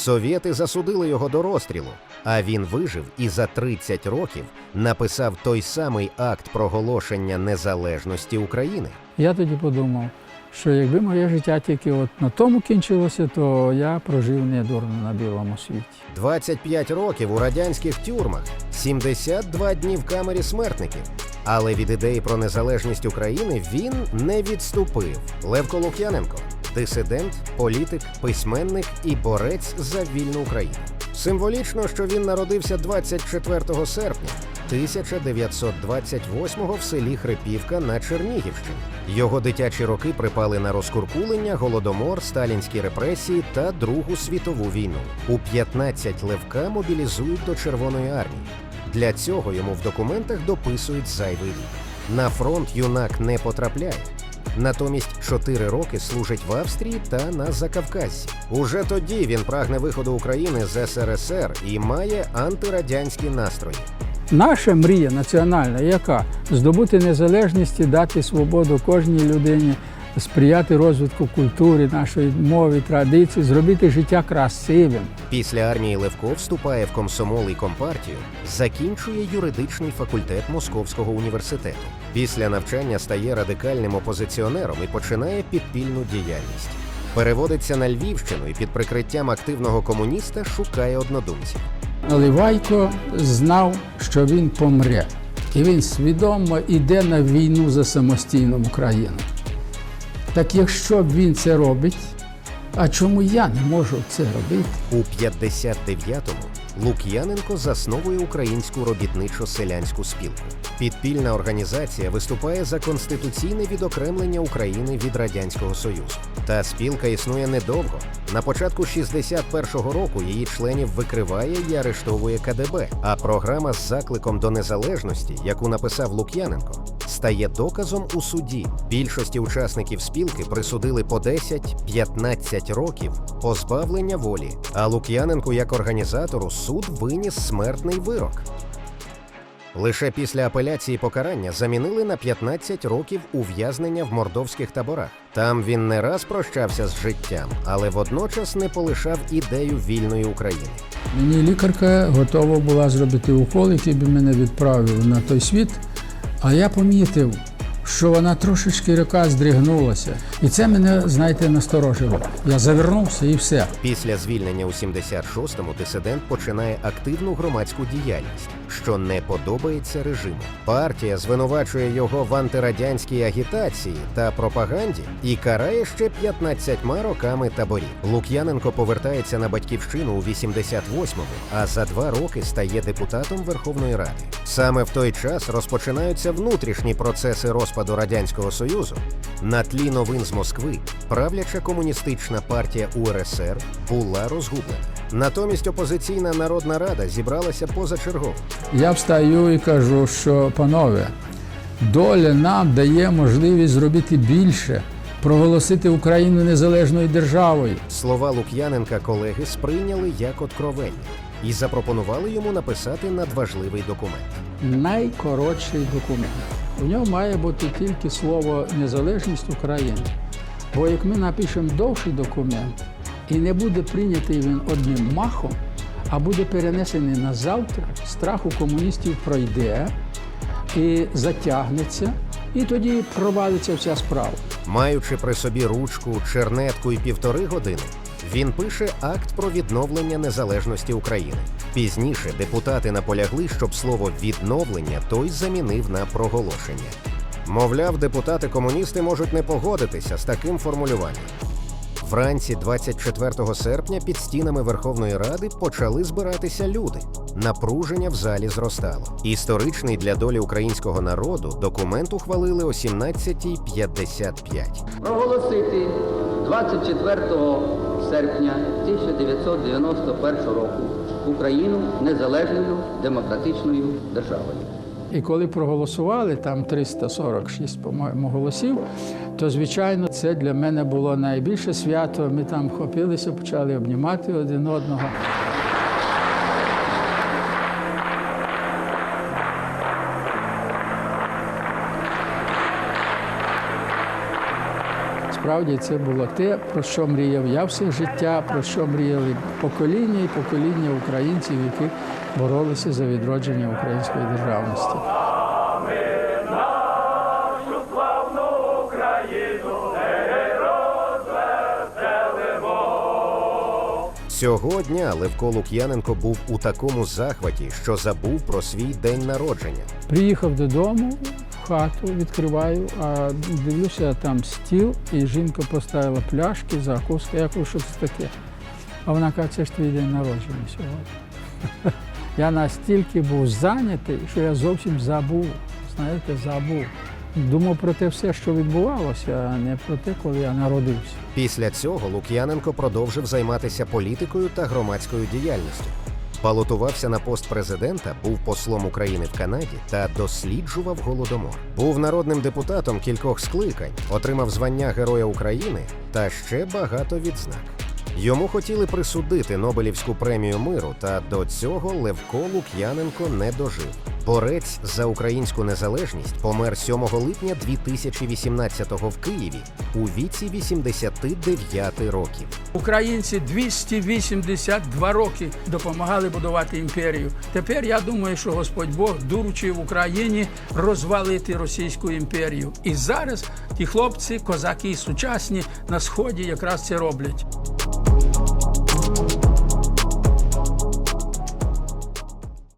Совєти засудили його до розстрілу, а він вижив і за 30 років написав той самий акт проголошення незалежності України. Я тоді подумав, що якби моє життя тільки от на тому кінчилося, то я прожив недурно на білому світі. 25 років у радянських тюрмах, 72 дні в камері смертників. Але від ідеї про незалежність України він не відступив. Левко Лук'яненко дисидент, політик, письменник і борець за вільну Україну. Символічно, що він народився 24 серпня 1928-го в селі Хрипівка на Чернігівщині. Його дитячі роки припали на розкуркулення, голодомор, сталінські репресії та Другу світову війну. У 15 Левка мобілізують до Червоної армії. Для цього йому в документах дописують зайвий рік. На фронт юнак не потрапляє. Натомість чотири роки служить в Австрії та на Закавказі. Уже тоді він прагне виходу України з СРСР і має антирадянські настрої. Наша мрія національна, яка здобути незалежність і дати свободу кожній людині, сприяти розвитку культури, нашої мови, традицій, зробити життя красивим. Після армії Левко вступає в комсомол і компартію, закінчує юридичний факультет Московського університету. Після навчання стає радикальним опозиціонером і починає підпільну діяльність. Переводиться на Львівщину і під прикриттям активного комуніста шукає однодумців. Наливайко знав, що він помре, і він свідомо йде на війну за самостійну Україну. Так якщо він це робить, а чому я не можу це робити? У 59-му Лук'яненко засновує українську робітничо-селянську спілку. Підпільна організація виступає за конституційне відокремлення України від радянського союзу. Та спілка існує недовго. На початку 61-го року її членів викриває і арештовує КДБ. А програма з закликом до незалежності, яку написав Лук'яненко, стає доказом у суді. Більшості учасників спілки присудили по 10-15 років позбавлення волі. А Лук'яненку як організатору суд виніс смертний вирок. Лише після апеляції покарання замінили на 15 років ув'язнення в мордовських таборах. Там він не раз прощався з життям, але водночас не полишав ідею вільної України. Мені лікарка готова була зробити укол, який би мене відправив на той світ. А я помітив, що вона трошечки рука здригнулася. І це мене, знаєте, насторожило. Я завернувся і все. Після звільнення у 76-му дисидент починає активну громадську діяльність, що не подобається режиму. Партія звинувачує його в антирадянській агітації та пропаганді і карає ще 15 роками таборів. Лук'яненко повертається на батьківщину у 88-му, а за два роки стає депутатом Верховної Ради. Саме в той час розпочинаються внутрішні процеси розпаду радянського союзу. На тлі новин з Москви правляча комуністична партія УРСР була розгублена. Натомість опозиційна народна рада зібралася позачергово. Я встаю і кажу, що панове, доля нам дає можливість зробити більше, проголосити Україну незалежною державою. Слова Лук'яненка колеги сприйняли як откровення і запропонували йому написати надважливий документ. Найкоротший документ. У ньому має бути тільки слово незалежність України. Бо як ми напишемо довший документ, і не буде прийнятий він одним махом, а буде перенесений на завтра, страх у комуністів пройде і затягнеться, і тоді провалиться вся справа. Маючи при собі ручку, чернетку і півтори години, він пише акт про відновлення незалежності України. Пізніше депутати наполягли, щоб слово відновлення той замінив на проголошення. Мовляв, депутати-комуністи можуть не погодитися з таким формулюванням. Вранці 24 серпня під стінами Верховної Ради почали збиратися люди. Напруження в залі зростало. Історичний для долі українського народу документ ухвалили о 17.55. проголосити 24 серпня 1991 року Україну незалежною демократичною державою. І коли проголосували там 346, по-моєму, голосів, то звичайно це для мене було найбільше свято. Ми там хопилися, почали обнімати один одного. Насправді це було те, про що мріяв я все життя, про що мріяли покоління і покоління українців, які боролися за відродження української державності. Цього дня Левко Лук'яненко був у такому захваті, що забув про свій день народження. Приїхав додому хату, відкриваю, а дивлюся, там стіл, і жінка поставила пляшки, закуски. Я кажу, що це таке? А вона каже, це ж твій день народження сьогодні. Я настільки був зайнятий, що я зовсім забув. Знаєте, забув. Думав про те все, що відбувалося, а не про те, коли я народився. Після цього Лук'яненко продовжив займатися політикою та громадською діяльністю. Балотувався на пост президента, був послом України в Канаді та досліджував голодомор. Був народним депутатом кількох скликань, отримав звання Героя України та ще багато відзнак. Йому хотіли присудити Нобелівську премію миру, та до цього Левко Лук'яненко не дожив. Борець за українську незалежність помер 7 липня 2018-го в Києві у віці 89 років. Українці 282 роки допомагали будувати імперію. Тепер я думаю, що Господь Бог доручив Україні розвалити Російську імперію. І зараз ті хлопці, козаки сучасні на сході якраз це роблять.